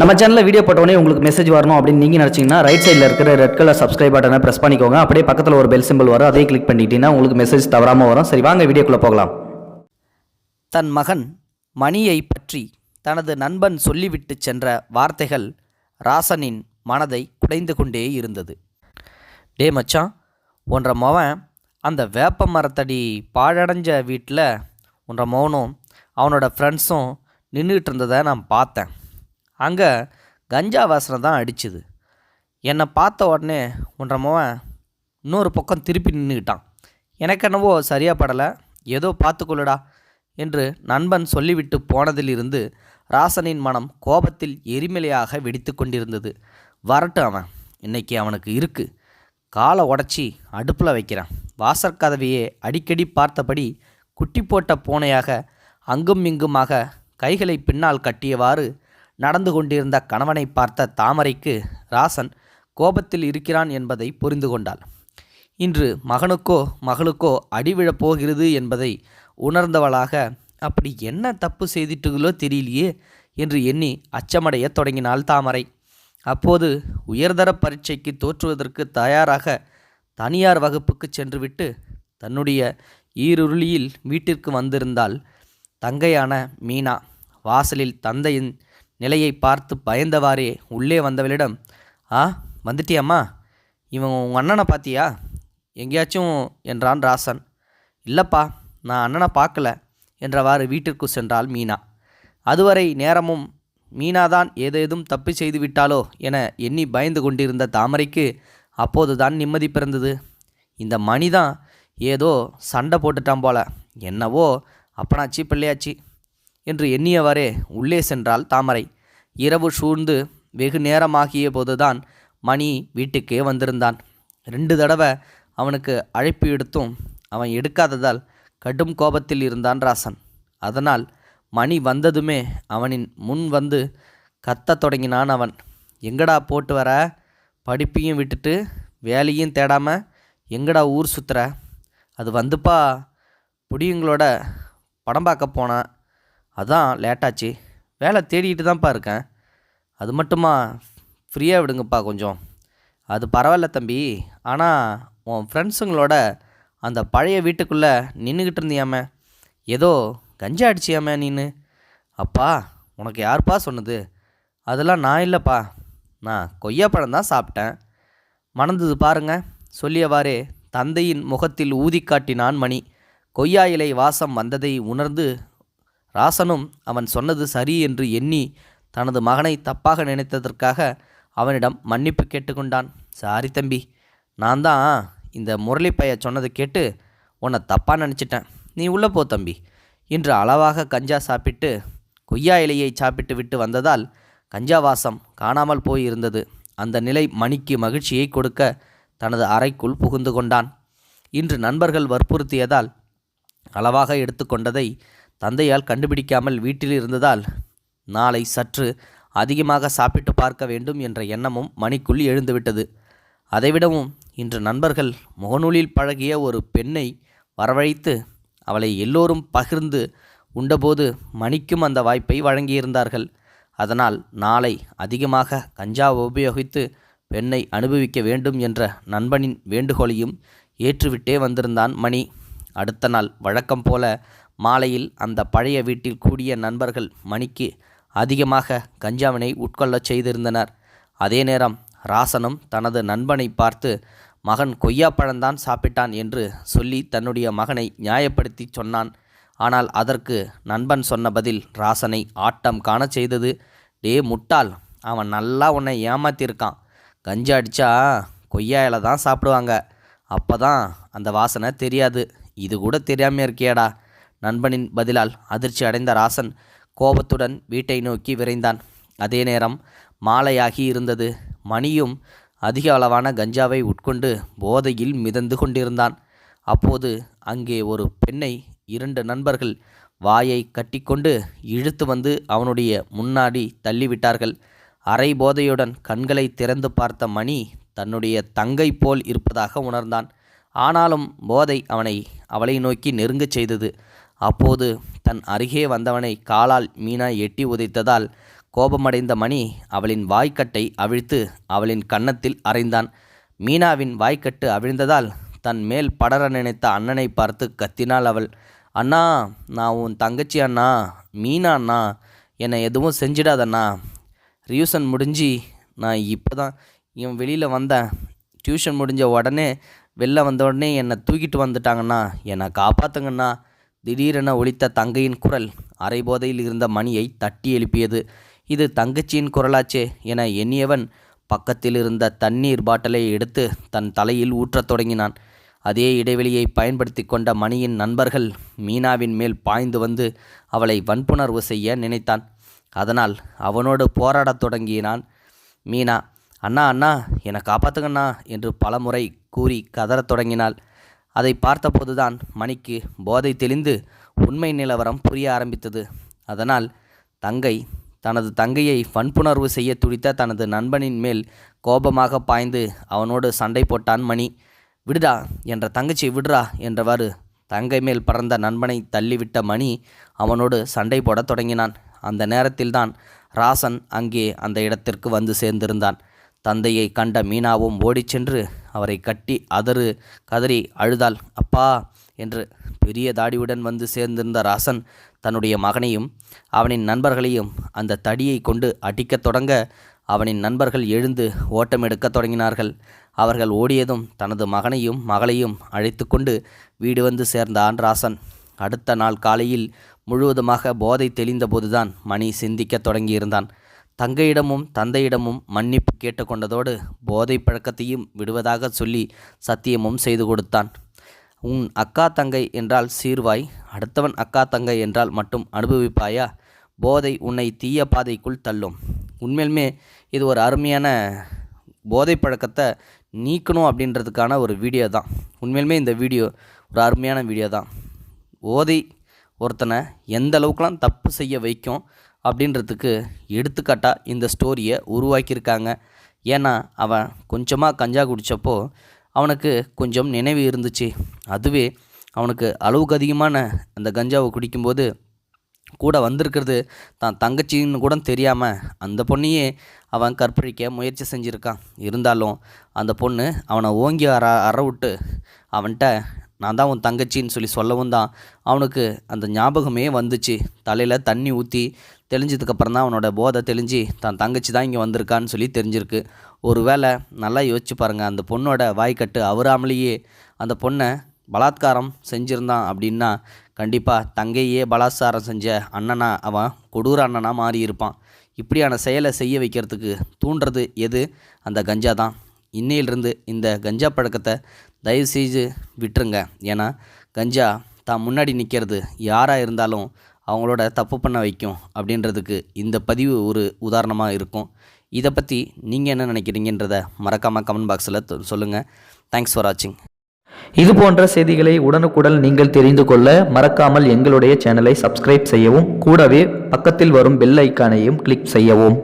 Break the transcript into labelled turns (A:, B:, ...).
A: நம்ம சேனலில் வீடியோ போட்டோடனே உங்களுக்கு மெசேஜ் வரணும் அப்படின்னு நீங்கள் நினச்சிங்கன்னா ரைட் சைடில் இருக்கிற ரெட் கலர் சப்ஸ்கிரைப் பட்டனை ப்ரெஸ் பண்ணிக்கோங்க. அப்படியே பக்கத்தில் ஒரு பெல் சிம்பிள் வரும். அதையும் கிளிக் பண்ணிட்டீங்கன்னா உங்களுக்கு மெசேஜ் தவறாமல் வரும். சரி வாங்க வீடியோக்குள்ளே போகலாம்.
B: தன் மகன் மணியை பற்றி தனது நண்பன் சொல்லிவிட்டு சென்ற வார்த்தைகள் ராசனின் மனதை குடைந்து கொண்டே இருந்தது. டே மச்சான் ஒன்றை மவன் அந்த வேப்ப மரத்தடி பாழடைஞ்ச வீட்டில் ஒன்றை மௌனும் அவனோட ஃப்ரெண்ட்ஸும் நின்றுட்டு இருந்ததை நான் பார்த்தேன். அங்கே கஞ்சா வாசனை தான் அடிச்சுது. என்னை பார்த்த உடனே உன்ற மவன் இன்னொரு பக்கம் திருப்பி நின்றுக்கிட்டான் எனக்கு என்னவோ சரியாக படலை. ஏதோ பார்த்துக்கொள்ளுடா என்று நண்பன் சொல்லிவிட்டு போனதிலிருந்து ராசனின் மனம் கோபத்தில் எரிமலையாக வெடித்து கொண்டிருந்தது. வரட்டும் அவன். இன்னைக்கு அவனுக்கு இருக்கு. காலை உடச்சி அடுப்பில் வைக்கிறான். வாசற்கதவையே அடிக்கடி பார்த்தபடி குட்டி போட்ட பூனையாக அங்கும் இங்குமாக கைகளை பின்னால் கட்டியவாறு நடந்து கொண்டிருந்த கணவனை பார்த்த தாமரைக்கு ராசன் கோபத்தில் இருக்கிறான் என்பதை புரிந்து கொண்டாள். இன்று மகனுக்கோ மகளுக்கோ அடிவிழப் போகிறது என்பதை உணர்ந்தவளாக அப்படி என்ன தப்பு செய்திட்டுகளோ தெரியலையே என்று எண்ணி அச்சமடையத் தொடங்கினாள் தாமரை. அப்போது உயர்தர பரீட்சைக்கு தோற்றுவதற்கு தயாராக தனியார் வகுப்புக்கு சென்றுவிட்டு தன்னுடைய ஈருருளியில் வீட்டிற்கு வந்திருந்தால் தங்கையான மீனா. வாசலில் தந்தையின் நிலையை பார்த்து பயந்தவாறே உள்ளே வந்தவளிடம் ஆ வந்துட்டியாம்மா? இவன் உங்கள் அண்ணனை பார்த்தியா எங்கேயாச்சும்? என்றான் ராசன். இல்லைப்பா நான் அண்ணனை பார்க்கல என்றவாறு வீட்டிற்கு சென்றாள் மீனா. அதுவரை நேரமும் மீனாதான் ஏதேதும் தப்பு செய்து விட்டாலோ என எண்ணி பயந்து கொண்டிருந்த தாமரைக்கு அப்போதுதான் நிம்மதி பிறந்தது. இந்த மணிதான் ஏதோ சண்டை போட்டுட்டான் போல. என்னவோ அப்பனாச்சி பிள்ளையாச்சி. என்று எண்ணியவாறே உள்ளே சென்றாள் தாமரை. இரவு சூழ்ந்து வெகு நேரமாகிய போதுதான் மணி வீட்டுக்கே வந்திருந்தான். ரெண்டு தடவை அவனுக்கு அழைப்பு எடுத்தும் அவன் எடுக்காததால் கடும் கோபத்தில் இருந்தான் ராசன். அதனால் மணி வந்ததுமே அவனின் முன் வந்து கத்தத் தொடங்கினான் அவன். எங்கடா போட்டு வர? படிப்பையும் விட்டுட்டு வேலையும் தேடாமல் எங்கடா ஊர் சுற்றுற அது வந்துப்பா. புடியுங்களோட படம் பார்க்க போனேன் அதான் லேட்டாச்சு. வேலை தேடிக்கிட்டு தான்ப்பா இருக்கேன். அது மட்டுமா? ஃப்ரீயாக விடுங்கப்பா கொஞ்சம். அது பரவாயில்ல தம்பி. ஆனால் உன் ஃப்ரெண்ட்ஸுங்களோட அந்த பழைய வீட்டுக்குள்ளே நின்றுக்கிட்டு இருந்தியாமே. ஏதோ கஞ்சா அடிச்சியாமே நீனு. அப்பா உனக்கு யாருப்பா சொன்னது? அதெல்லாம் நான் இல்லைப்பா. நான் கொய்யாப்பழம் தான் சாப்பிட்டேன். மணந்தது பாருங்க. சொல்லியவாறே தந்தையின் முகத்தில் ஊதி காட்டினான் மணி. கொய்யா இலை வாசம் வந்ததை உணர்ந்து ராசனும் அவன் சொன்னது சரி என்று எண்ணி தனது மகனை தப்பாக நினைத்ததற்காக அவனிடம் மன்னிப்பு கேட்டுக்கொண்டான். சாரி தம்பி நான் தான் இந்த முரளிப்பைய சொன்னதை கேட்டு உன்னை தப்பாக நினச்சிட்டேன். நீ உள்ளே போ தம்பி. இன்று அளவாக கஞ்சா சாப்பிட்டு கொய்யா இலையை சாப்பிட்டு விட்டு வந்ததால் கஞ்சா வாசம் காணாமல் போயிருந்தது. அந்த நிலை மணிக்கு மகிழ்ச்சியை கொடுக்க தனது அறைக்குள் புகுந்து கொண்டான். இன்று நண்பர்கள் வற்புறுத்தியதால் அளவாக எடுத்துக்கொண்டதை தந்தையால் கண்டுபிடிக்காமல் வீட்டில் இருந்ததால் நாளை சற்று அதிகமாக சாப்பிட்டு பார்க்க வேண்டும் என்ற எண்ணமும் மணிக்குள் எழுந்துவிட்டது. அதைவிடவும் இன்று நண்பர்கள் முகநூலில் பழகிய ஒரு பெண்ணை வரவழைத்து அவளை எல்லோரும் பகிர்ந்து உண்டபோது மணிக்கும் அந்த வாய்ப்பை வழங்கியிருந்தார்கள். அதனால் நாளை அதிகமாக கஞ்சா உபயோகித்து பெண்ணை அனுபவிக்க வேண்டும் என்ற நண்பனின் வேண்டுகோளையும் ஏற்றுவிட்டே வந்திருந்தான் மணி. அடுத்த நாள் வழக்கம் போல மாலையில் அந்த பழைய வீட்டில் கூடிய நண்பர்கள் மணிக்கு அதிகமாக கஞ்சாவினை உட்கொள்ளச் செய்திருந்தனர். அதே நேரம் ராசனும் தனது நண்பனை பார்த்து மகன் கொய்யாப்பழம்தான் சாப்பிட்டான் என்று சொல்லி தன்னுடைய மகனை நியாயப்படுத்தி சொன்னான். ஆனால் அதற்கு நண்பன் சொன்ன பதில் ராசனை ஆட்டம் காணச் செய்தது டே முட்டாள் அவன் நல்லா உன்னை ஏமாத்திருக்கான். கஞ்சா அடித்தா கொய்யா தான் சாப்பிடுவாங்க. அப்போ தான் அந்த வாசனை தெரியாது. இது கூட தெரியாமல் இருக்கியாடா. நண்பனின் பதிலால் அதிர்ச்சி அடைந்த ராசன் கோபத்துடன் வீட்டை நோக்கி விரைந்தான். அதே நேரம் மாலையாகி இருந்தது. மணியும் அதிக அளவான கஞ்சாவை உட்கொண்டு போதையில் மிதந்து கொண்டிருந்தான். அப்போது அங்கே ஒரு பெண்ணை இரண்டு நண்பர்கள் வாயை கட்டிக்கொண்டு இழுத்து வந்து அவனுடைய முன்னாடி தள்ளிவிட்டார்கள். அரை போதையுடன் கண்களை திறந்து பார்த்த மணி தன்னுடைய தங்கை போல் இருப்பதாக உணர்ந்தான். ஆனாலும் போதை அவனை அவளை நோக்கி நெருங்கச் செய்தது. அப்போது தன் அருகே வந்தவனை காலால் மீனா எட்டி உதைத்ததால் கோபமடைந்த மணி அவளின் வாய்க்கட்டை அவிழ்த்து அவளின் கன்னத்தில் அறைந்தான். மீனாவின் வாய்க்கட்டு அவிழ்ந்ததால் தன் மேல் படர நினைத்த அண்ணனை பார்த்து கத்தினாள் அவள். அண்ணா நான் உன் தங்கச்சி அண்ணா. மீனா அண்ணா. என்னை எதுவும் செஞ்சிடாதண்ணா. ரியூசன் முடிஞ்சு நான் இப்போ தான் இவன் வெளியில் வந்தேன். டியூஷன் முடிஞ்ச உடனே வெளில வந்த உடனே என்னை தூக்கிட்டு வந்துட்டாங்கண்ணா. என்னை காப்பாற்றுங்கண்ணா திடீரென ஒலித்த தங்கையின் குரல் அரைபோதையில் இருந்த மணியை தட்டி எழுப்பியது. இது தங்கச்சியின் குரலாச்சே என எண்ணியவன் பக்கத்தில் இருந்த தண்ணீர் பாட்டிலை எடுத்து தன் தலையில் ஊற்றத் தொடங்கினான். அதே இடைவெளியை பயன்படுத்தி கொண்ட மணியின் நண்பர்கள் மீனாவின் மேல் பாய்ந்து வந்து அவளை வன்புணர்வு செய்ய நினைத்தான். அதனால் அவனோடு போராடத் தொடங்கினான். மீனா அண்ணா அண்ணா என்னை காப்பாத்துங்கண்ணா என்று பலமுறை கூறி கதறத் தொடங்கினாள். அதை பார்த்தபோதுதான் மணிக்கு போதை தெளிந்து உண்மை நிலவரம் புரிய ஆரம்பித்தது. அதனால் தங்கை தனது தங்கையை வன்புணர்வு செய்ய துடித்த தனது நண்பனின் மேல் கோபமாக பாய்ந்து அவனோடு சண்டை போட்டான் மணி. விடுடா என்ற தங்கச்சி விடுறா என்றவாறு தங்கை மேல் பறந்த நண்பனை தள்ளிவிட்ட மணி அவனோடு சண்டை போடத் தொடங்கினான். அந்த நேரத்தில்தான் ராசன் அங்கே அந்த இடத்திற்கு வந்து சேர்ந்திருந்தான். தந்தையை கண்ட மீனாவும் ஓடிச் சென்று அவரை கட்டி அதறு கதறி அழுதாள். அப்பா என்று பெரிய தாடியுடன் வந்து சேர்ந்திருந்த ராசன் தன்னுடைய மகனையும் அவனின் நண்பர்களையும் அந்த தடியை கொண்டு அடிக்கத் தொடங்க அவனின் நண்பர்கள் எழுந்து ஓட்டம் எடுக்கத் தொடங்கினார்கள். அவர்கள் ஓடியதும் தனது மகனையும் மகளையும் அழைத்து கொண்டு வீடு வந்து சேர்ந்தான் ராசன். அடுத்த நாள் காலையில் முழுவதுமாக போதை தெளிந்தபோதுதான் மணி சிந்திக்கத் தொடங்கியிருந்தான். தங்கையிடமும் தந்தையிடமும் மன்னிப்பு கேட்டுக்கொண்டதோடு போதை பழக்கத்தையும் விடுவதாக சொல்லி சத்தியமும் செய்து கொடுத்தான். உன் அக்கா தங்கை என்றால் சீர்வாய் அடுத்தவன் அக்கா தங்கை என்றால் மட்டும் அனுபவிப்பாயா? போதை உன்னை தீய பாதைக்குள் தள்ளும். உண்மையிலுமே இது ஒரு அருமையான போதை பழக்கத்தை நீக்கணும் அப்படின்றதுக்கான ஒரு வீடியோ தான். உண்மையிலுமே இந்த வீடியோ ஒரு அருமையான வீடியோ தான். போதை ஒருத்தனை எந்த அளவுக்குலாம் தப்பு செய்ய வைக்கும் அப்படின்றதுக்கு எடுத்துக்காட்டாக இந்த ஸ்டோரியை உருவாக்கியிருக்காங்க. ஏன்னா அவன் கொஞ்சமாக கஞ்சா குடித்தப்போ அவனுக்கு கொஞ்சம் நினைவு இருந்துச்சு. அதுவே அவனுக்கு அளவுக்கு அதிகமான அந்த கஞ்சாவை குடிக்கும்போது கூட வந்திருக்கிறது தான் தங்கச்சின்னு கூட தெரியாமல் அந்த பொண்ணையே அவன் கற்பழிக்க முயற்சி செஞ்சுருக்கான். இருந்தாலும் அந்த பொண்ணு அவனை ஓங்கி அற அற விட்டு அவன்கிட்ட நான் தான் உன் தங்கச்சின்னு சொல்லி சொல்லவும் தான் அவனுக்கு அந்த ஞாபகமே வந்துச்சு. தலையில் தண்ணி ஊற்றி தெளிஞ்சதுக்கப்புறம் தான் அவனோட போதை தெளிஞ்சு தான் தங்கச்சி தான் இங்கே வந்திருக்கான்னு சொல்லி தெரிஞ்சிருக்கு. ஒரு வேளை நல்லா யோசிச்சு பாருங்கள் அந்த பொண்ணோட வாய்க்கட்டு அவராமலேயே அந்த பொண்ணை பலாத்காரம் செஞ்சுருந்தான் அப்படின்னா கண்டிப்பாக தங்கையே பலாத்காரம் செஞ்ச அண்ணனா அவன் கொடூர அண்ணனாக மாறி இருப்பான் இப்படியான செயலை செய்ய வைக்கிறதுக்கு தூண்டுறது எது? அந்த கஞ்சா தான் இன்னையிலிருந்து இந்த கஞ்சா பழக்கத்தை தயவு செய்து விட்டுருங்க. ஏன்னா கஞ்சா தான் முன்னாடி நிற்கிறது யாராக இருந்தாலும் அவங்களோட தப்பு பண்ண வைக்கும் அப்படின்றதுக்கு இந்த பதிவு ஒரு உதாரணமாக இருக்கும். இதை பற்றி நீங்கள் என்ன நினைக்கிறீங்கன்றத மறக்காமல் கமெண்ட் பாக்ஸில் சொல்லுங்கள் தேங்க்ஸ் ஃபார் வாட்சிங்
A: இது போன்ற செய்திகளை உடனுக்குடன் நீங்கள் தெரிந்து கொள்ள மறக்காமல் எங்களுடைய சேனலை சப்ஸ்கிரைப் செய்யவும் கூடவே பக்கத்தில் வரும் பெல் ஐக்கானையும் கிளிக் செய்யவும்.